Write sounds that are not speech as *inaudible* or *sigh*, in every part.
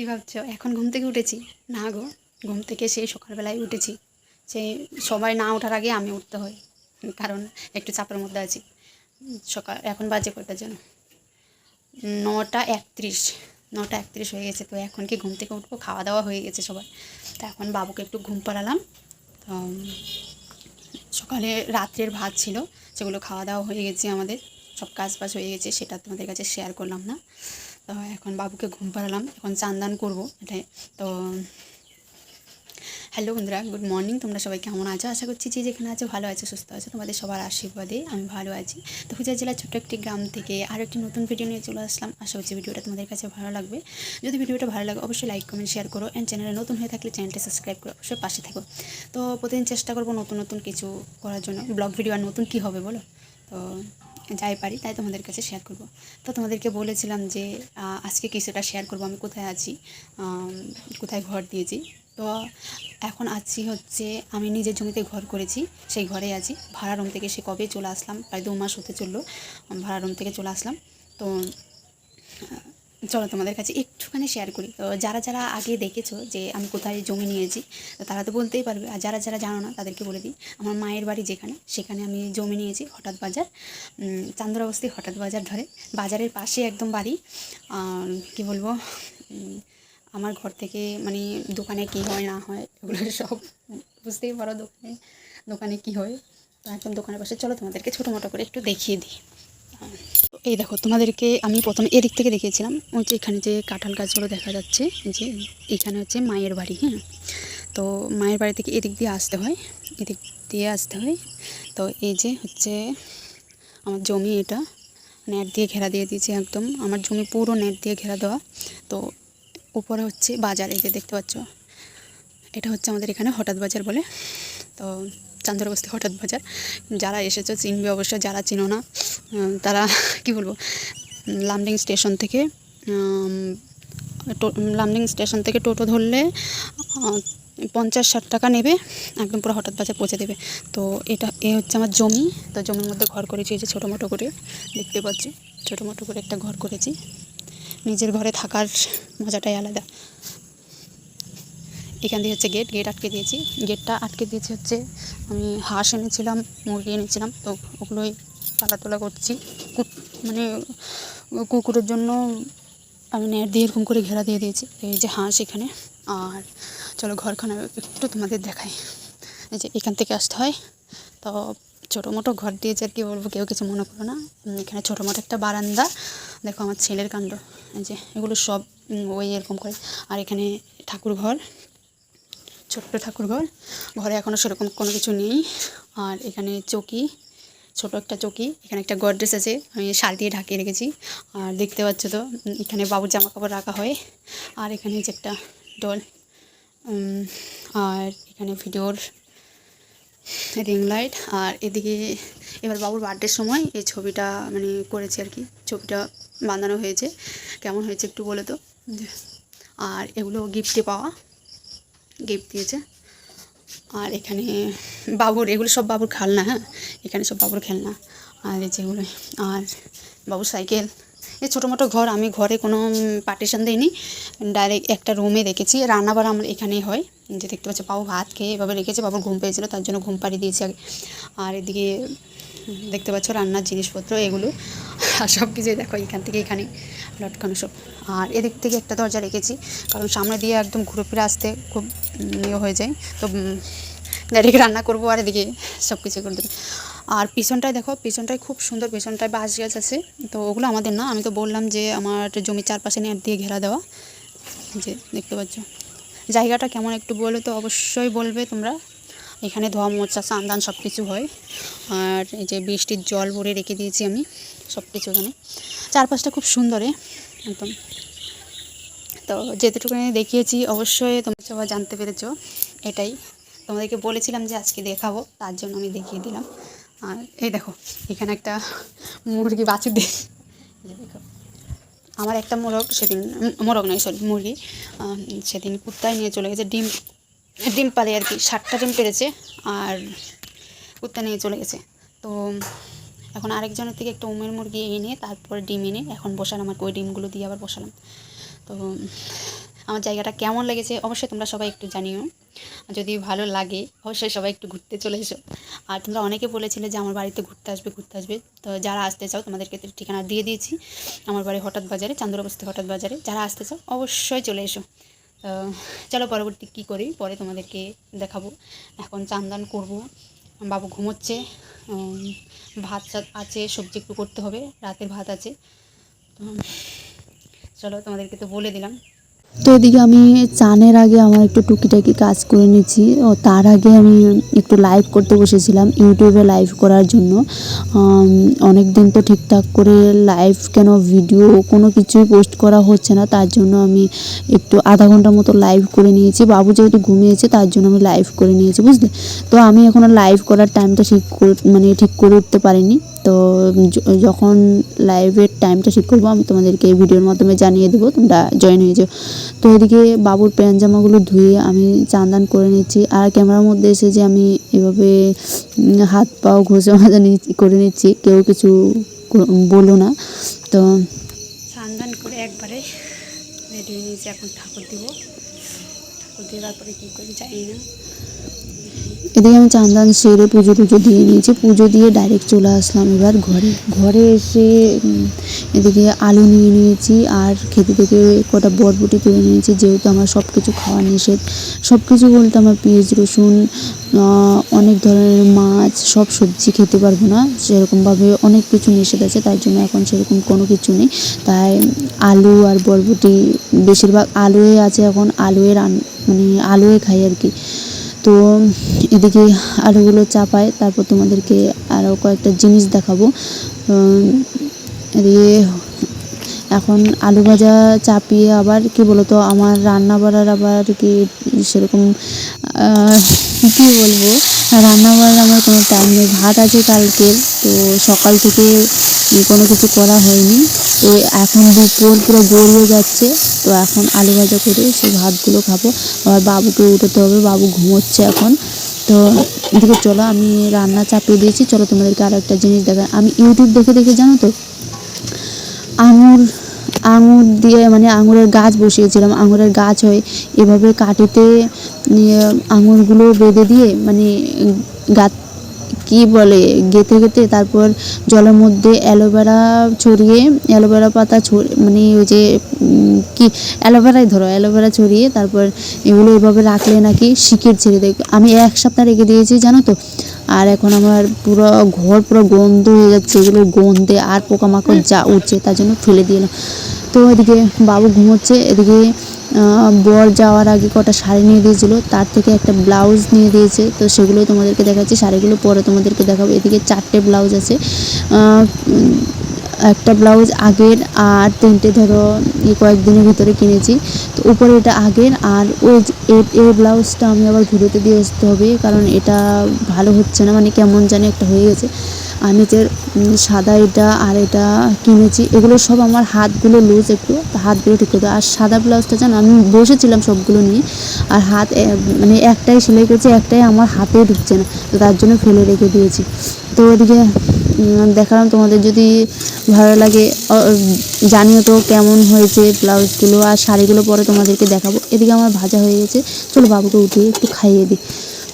কী ভাবছ? এখন ঘুম থেকে উঠেছি। না গো, ঘুম থেকে সেই সকালবেলায় উঠেছি। সে সবাই না ওঠার আগে আমি উঠতে হয়, কারণ একটু চাপের মধ্যে আছি। সকাল, এখন বাজে কটার জন্য নটা একত্রিশ নটা একত্রিশ হয়ে গেছে। তো এখন কি ঘুম থেকে উঠবো? খাওয়া দাওয়া হয়ে গেছে সবার। তো এখন বাবুকে একটু ঘুম পাড়ালাম। তো সকালে রাত্রের ভাত ছিল, সেগুলো খাওয়া দাওয়া হয়ে গেছে আমাদের। সব কাজ বাজ হয়ে গেছে, সেটা তোমাদের কাছে শেয়ার করলাম না। তো এখন বাবুকে ঘুম পাড়ালাম, এখন চান দান করব এটাই। তো, হ্যালো বন্ধুরা, গুড মর্নিং, তোমরা সবাই কেমন আছো? আশা করছি যে যেখানে আছো ভালো আছো, সুস্থ আছো, তোমাদের সবার আশীর্বাদে আমি ভালো আছি। তো হুজা জেলার ছোট্ট একটি গ্রাম থেকে আরও একটি নতুন ভিডিও নিয়ে চলে আসলাম। আশা করছি ভিডিওটা তোমাদের কাছে ভালো লাগবে। যদি ভিডিওটা ভালো লাগে, অবশ্যই লাইক কমেন্ট শেয়ার করো। অ্যান্ড চ্যানেলে নতুন হয়ে থাকলে চ্যানেলটা সাবস্ক্রাইব করো, অবশ্যই পাশে থাকো। তো প্রতিদিন চেষ্টা করব নতুন নতুন কিছু করার জন্য। ব্লগ ভিডিও আর নতুন কী হবে বলো? তো যাই পারি, তাই তোমাদের কাছে শেয়ার করব। তো তোমাদেরকে বলেছিলাম যে আজকে কিছুটা শেয়ার করব, আমি কোথায় আছি কোথায় ঘর দিয়েছি। তো এখন আছি হচ্ছে, আমি নিজের জমিতে ঘর করেছি, সেই ঘরে আছি। ভাড়া রুম থেকে সে কবে চলে আসলাম, প্রায় দু মাস হতে চলল, ভাড়া রুম থেকে চলে আসলাম। তো চলো তোমাদের কাছে একটুখানি শেয়ার করি। তো যারা যারা আগে দেখেছ যে আমি কোথায় জমি নিয়েছি তারা তো বলতেই পারবে। আর যারা যারা জানো না, তাদেরকে বলে দিই, আমার মায়ের বাড়ি যেখানে, সেখানে আমি জমি নিয়েছি, হঠাৎ বাজার। চান্দরাবস্তি হঠাৎ বাজার ধরে। বাজারের পাশে একদম বাড়ি। আর কী বলব আমার ঘর থেকে মানে দোকানে কী হয়, না হয়, এগুলো সব বুঝতেই পারো দোকানে দোকানে কী হয়। তো একদম দোকানের পাশে। চলো তোমাদেরকে ছোটো মোটো করে একটু দেখিয়ে দিই। এই দেখো, তোমাদেরকে আমি প্রথমে এদিক থেকে দেখিয়েছিলাম, ওই যে এখানে যে কাঁঠাল গাছগুলো দেখা যাচ্ছে, যে এখানে হচ্ছে মায়ের বাড়ি হ্যাঁ? তো মায়ের বাড়ি থেকে এদিক দিয়ে আসতে হয়, এদিক দিয়ে আসতে হয়। তো এই যে হচ্ছে আমার জমি এটা, নেট দিয়ে ঘেরা দিয়ে দিয়েছে একদম, আমার জমি পুরো নেট দিয়ে ঘেরা দেওয়া। তো উপরে হচ্ছে বাজার, এই যে দেখতে পাচ্ছ, এটা হচ্ছে আমাদের এখানে হঠাৎ বাজার বলে। তো চান্দরবস্তি হঠাৎ বাজার। যারা এসেছে, চিনবে অবশ্য, যারা চিনো না তারা, *laughs* কি বলব, লামডিং স্টেশন থেকে লামডিং স্টেশন থেকে টোটো ধরলে পঞ্চাশ ষাট টাকা নেবে, একদম পুরো হঠাৎ বাজার পৌঁছে দেবে। তো এটা, এ হচ্ছে আমার জমি। তো জমির মধ্যে ঘর করেছি, এই যে ছোটো মোটো করে, দেখতে পাচ্ছি, ছোটো মোটো করে একটা ঘর করেছি। নিজের ঘরে থাকার মজাটাই আলাদা। এখান দিয়ে হচ্ছে গেট গেট আটকে দিয়েছি। গেটটা আটকে দিয়েছি হচ্ছে আমি হাঁস এনেছিলাম, মুরগি এনেছিলাম, তো ওগুলোই পালাতোলা করছি। মানে কুকুরের জন্য আমি নেট দিয়ে এরকম করে ঘেরা দিয়ে দিয়েছি, এই যে হাঁস এখানে। আর চলো ঘরখানা একটু তোমাদের দেখাই। এই যে এখান থেকে আসতে হয়। তো ছোটো মোটো ঘর দিয়েছে আর কি বলব, কেউ কিছু মনে করো না। এখানে ছোটো মোটো একটা বারান্দা। দেখো আমার ছেলের কাণ্ড। এই যে এগুলো সব ওই এরকম করে। আর এখানে ঠাকুর ঘর ছোট্ট ঠাকুর ঘর এখনও সেরকম কোনো কিছু নেই। আর এখানে চকি, ছোট একটা চকি, এখানে একটা গডরেজ আছে, আমি শাল দিয়ে ঢাকিয়ে রেখেছি। আর দেখতে পাচ্ছ তো এখানে বাবুর জামা কাপড় রাখা হয়। আর এখানে যে একটা ডল আর এখানে ভিডিওর রিং লাইট। আর এদিকে এবার বাবুর বার্থডের সময় এই ছবিটা মানে করেছি আর কি, ছবিটা বাঁধানো হয়েছে। কেমন হয়েছে একটু বলে তো। আর এগুলো গিফটে পাওয়া। গিফট দিয়েছে। আর এখানে বাবুর, এগুলো সব বাবুর খেলনা হ্যাঁ? এখানে সব বাবুর খেলনা। আর যেগুলো আর বাবুর সাইকেল। এ ছোটো মোটো ঘর, আমি ঘরে কোনো পার্টিশন দিইনি। ডাইরেক্ট একটা রুমে রেখেছি। রান্নাবার আমার এখানেই হয়। যে দেখতে পাচ্ছি, বাবু ভাত খেয়ে এভাবে রেখেছে, বাবুর ঘুম পেয়েছিলো, তার জন্য ঘুম পাড়িয়ে দিয়েছি আর এদিকে দেখতে পাচ্ছ, রান্নার জিনিসপত্র, এগুলো। আর সব কিছুই দেখো এখান থেকে এখানে লটকানো সব। আর এদিক থেকে একটা দরজা রেখেছি, কারণ সামনে দিয়ে একদম ঘুরে ফিরে আসতে খুব ইয়ে হয়ে যায়। তো ডাইরেক্ট রান্না করব আর এদিকে সব কিছু করে দেবো। আর পিছনটায় দেখো, পিছনটায় খুব সুন্দর, পিছনটায় বাঁশ গাছ আছে। তো ওগুলো আমাদের না, আমি তো বললাম যে আমার জমির চারপাশে নেট দিয়ে ঘেরা দেওয়া। যে দেখতে পাচ্ছ। জায়গাটা কেমন একটু বলো তো, অবশ্যই বলবে তোমরা। এখানে ধোয়া, মোচা, চান্দান সব কিছু হয়। আর এই যে বৃষ্টির জল ভরে রেখে দিয়েছি আমি সব কিছু এখানে। চারপাশটা খুব সুন্দরে একদম। তো যেটুকুনি দেখিয়েছি, অবশ্যই তোমরা সবাই জানতে পেরেছ, এটাই। তোমাদেরকে বলেছিলাম যে আজকে দেখাবো, তার জন্য আমি দেখিয়ে দিলাম। আর এই দেখো, এখানে একটা মুরগি, বাছুর দিয়ে দেখো, আমার একটা মোরগ সেদিন মোরগ নয়, সরি, মুরগি সেদিন কুত্তায় নিয়ে চলে গেছে, ডিম ডিম পালে আর কি ষাটটা ডিম পেরেছে আর কুত্তা নিয়ে চলে গেছে। তো এখন আরেকজনের থেকে একটা উমের মুরগি এনে তারপরে ডিম এনে এখন বসালাম আর ওই ডিমগুলো দিয়ে আবার বসালাম। তো আমার জায়গাটা কেমন লেগেছে অবশ্যই তোমরা সবাই একটু জানিও। যদি ভালো লাগে, অবশ্যই সবাই একটু ঘুরতে চলে এসো। আর তোমরা অনেকে বলেছিলে যে আমার বাড়িতে ঘুরতে আসবে ঘুরতে আসবে। তো যারা আসতে চাও, তোমাদেরকে ঠিকানা দিয়ে দিয়েছি। আমার বাড়ি হঠাৎ বাজারে চান্দুরা বস্তি হঠাৎ বাজারে। যারা আসতে চাও, অবশ্যই চলে এসো। চলো পরবর্তী কি করি? পরে তোমাদেরকে দেখাবো। এখন চান্দান করব। বাবু ঘুমোচ্ছে। ভাত আছে, সবজি একটু করতে হবে। রাতের ভাত আছে। চলো তোমাদেরকে তো বলে দিলাম। তো এদিকে আমি চানের আগে আমার একটু টুকিটাকি কাজ করে নিচ্ছি ও তার আগে আমি একটু লাইভ করতে বসেছিলাম ইউটিউবে লাইভ করার জন্য। অনেক দিন তো ঠিকঠাক করে লাইভ কেন ভিডিও কোনো কিছুই পোস্ট করা হচ্ছে না, তার জন্য আমি একটু আধা ঘণ্টার মতো লাইভ করে নিয়েছি। বাবু যেহেতু ঘুমিয়েছে, তার জন্য আমি লাইভ করে নিয়েছি, বুঝলে? তো আমি এখনও লাইভ করার টাইমটা ঠিক মানে ঠিক করে উঠতে পারিনি। তো যখন লাইভের টাইমটা ঠিক করব, আমি তোমাদেরকে এই ভিডিওর মাধ্যমে জানিয়ে দেবো, তোমরা জয়েন হয়ে যাও। তো এদিকে বাবুর প্যান্ট জামাগুলো ধুয়ে আমি চান্দান করে নিচ্ছি, আর ক্যামেরার মধ্যে এসে যে আমি এভাবে হাত পাও ঘষে মাজা করে নিচ্ছি, কেউ কিছু বলো না। তো স্নান করে একবারে রেডি হয়ে নিয়েছি, এখন ঠাকুর দিব। ঠাকুর দিয়ে তারপরে কী করি জানি না। এদিকে আমি চান্দান সেরে পুজো টুজো দিয়ে নিয়েছি। পুজো দিয়ে ডাইরেক্ট চলে আসলাম এবার ঘরে। ঘরে এসে এদিকে আলু নিয়ে নিয়েছি আর খেতে থেকে কটা বরবটি তুলে নিয়েছি, যেহেতু আমার সব কিছু খাওয়া নিষেধ। সব কিছু বলতে আমার পেঁয়াজ, রসুন অনেক ধরনের মাছ, সব সবজি খেতে পারব না। সেরকমভাবে অনেক কিছু নিষেধ আছে, তাই জন্য এখন সেরকম কোনো কিছু নেই। তাই আলু আর বরবটি, বেশিরভাগ আলুয়ে আছে এখন, আলুয়ে রান মানে আলুয়ে খাই আর কি। তো এদিকে আলুগুলো চাপায়, তারপর তোমাদেরকে আরও কয়েকটা জিনিস দেখাবো। এদিকে এখন আলু ভাজা চাপিয়ে আবার কি বলতো, আমার রান্না বাড়ার আবার কি সেরকম কি বলব রান্না বাড়ার আমার কোনো টাইম নেই। ভাত আছে কালকের, তো সকাল থেকে কোনো কিছু করা হয়নি। তো এখন দুপুর পুরো গড়িয়ে যাচ্ছে। তো এখন আলু ভাজা করে সেই ভাতগুলো খাব। আবার বাবুকে উঠোতে হবে, বাবু ঘুমোচ্ছে এখন। তো এদিকে চলো, আমি রান্না চাপিয়ে দিয়েছি। চলো তোমাদেরকে আরও একটা জিনিস দেখা আমি ইউটিউব দেখে দেখে জানো তো, আঙুর আঙুর দিয়ে মানে আঙুরের গাছ বসিয়েছিলাম। আঙুরের গাছ হয় এভাবে কাটিতে নিয়ে আঙুরগুলো বেঁধে দিয়ে মানে গাছ কি বলে, গেঁথে গেঁথে তারপর জলের মধ্যে অ্যালোভেরা ছড়িয়ে, অ্যালোভেরা পাতা মানে ওই যে কি, অ্যালোভেরাই ধরো, অ্যালোভেরা ছড়িয়ে তারপর এগুলো এভাবে রাখলে নাকি শিকের ছেড়ে দেয় আমি এক সপ্তাহ রেখে দিয়েছি, জানো তো আর এখন আমার পুরো ঘর পুরো গন্ধ হয়ে যাচ্ছে এগুলো গন্ধে আর পোকামাকড় যা উঠছে তার জন্য ফেলে দিয়ে এলাম। তো এদিকে বাবু ঘুমোচ্ছে, এদিকে বর যাওয়ার আগে কটা শাড়ি নিয়ে দিয়েছিল, তার থেকে একটা ব্লাউজ নিয়ে দিয়েছে। তো সেগুলোই তোমাদেরকে দেখাচ্ছি, শাড়িগুলো পরে তোমাদেরকে দেখাবো। এদিকে চারটে ব্লাউজ আছে। একটা ব্লাউজ আগের আর তিনটে ধরো এই কয়েকদিনের ভিতরে কিনেছি। তো উপরে এটা আগের আর ওই এই ব্লাউজটা আমি আবার ঘুরোতে দিয়ে আসতে হবে, কারণ এটা ভালো হচ্ছে না মানে কেমন জানি একটা হয়ে গেছে। আর যে সাদা এটা আর এটা কিনেছি, এগুলো সব আমার হাতগুলো লুজ একটু হাতগুলো ঠিক করতে আর সাদা ব্লাউজটা জানো, আমি বসেছিলাম সবগুলো নিয়ে, আর হাত মানে একটাই সেলাই করছি, একটাই আমার হাতে ঢুকছে না, তো তার জন্য ফেলে রেখে দিয়েছি। তো ওদিকে দেখালাম তোমাদের যদি ভালো লাগে জানিও তো কেমন হয়েছে ব্লাউজগুলো, আর শাড়িগুলো পরে তোমাদেরকে দেখাবো। এদিকে আমার ভাজা হয়ে গেছে, চলো বাবুকে উঠিয়ে একটু খাইয়ে দিই।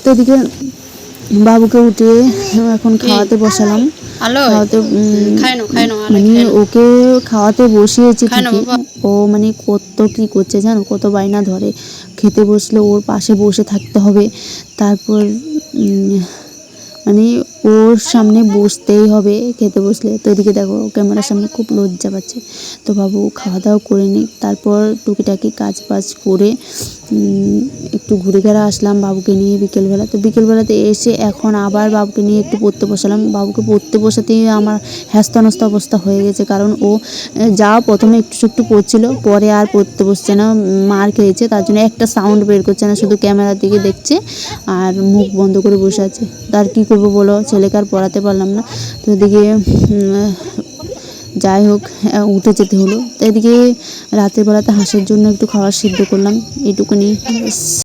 তো এদিকে বাবুকে উঠিয়ে এখন খাওয়াতে বসালাম। খাওয়াতে মানে ওকে খাওয়াতে বসিয়েছি। ও মানে কত কি করছে জানো কত বাইনা ধরে। খেতে বসলে ওর পাশে বসে থাকতে হবে। তারপর মানে ওর সামনে বসতেই হবে খেতে বসলে। তো এদিকে দেখো ক্যামেরার সামনে খুব লজ্জা পাচ্ছে। তো বাবু খাওয়া দাওয়া করে নিক। তারপর টুকিটাকি কাজ বাজ করে একটু ঘুরে ঘেরা আসলাম বাবুকে নিয়ে বিকেলবেলা। তো বিকেলবেলাতে এসে এখন আবার বাবুকে নিয়ে একটু পড়তে বসালাম। বাবুকে পড়তে বসাতেই আমার হ্যাস্তানস্ত অবস্থা হয়ে গেছে কারণ ও যা প্রথমে একটু একটু পড়ছিল, পরে আর পড়তে বসছে না, মার খেয়েছে, তার জন্য একটা সাউন্ড বের করছে না, শুধু ক্যামেরার দিকে দেখছে আর মুখ বন্ধ করে বসে আছে। তার কী করব বলো, ছেলেকে আর পড়াতে পারলাম না। তো এদিকে যাই হোক উঠে যেতে হলো তো এদিকে রাতের বেলাতে হাঁসের জন্য একটু খাবার সিদ্ধ করলাম এইটুকুনি, ব্যাস।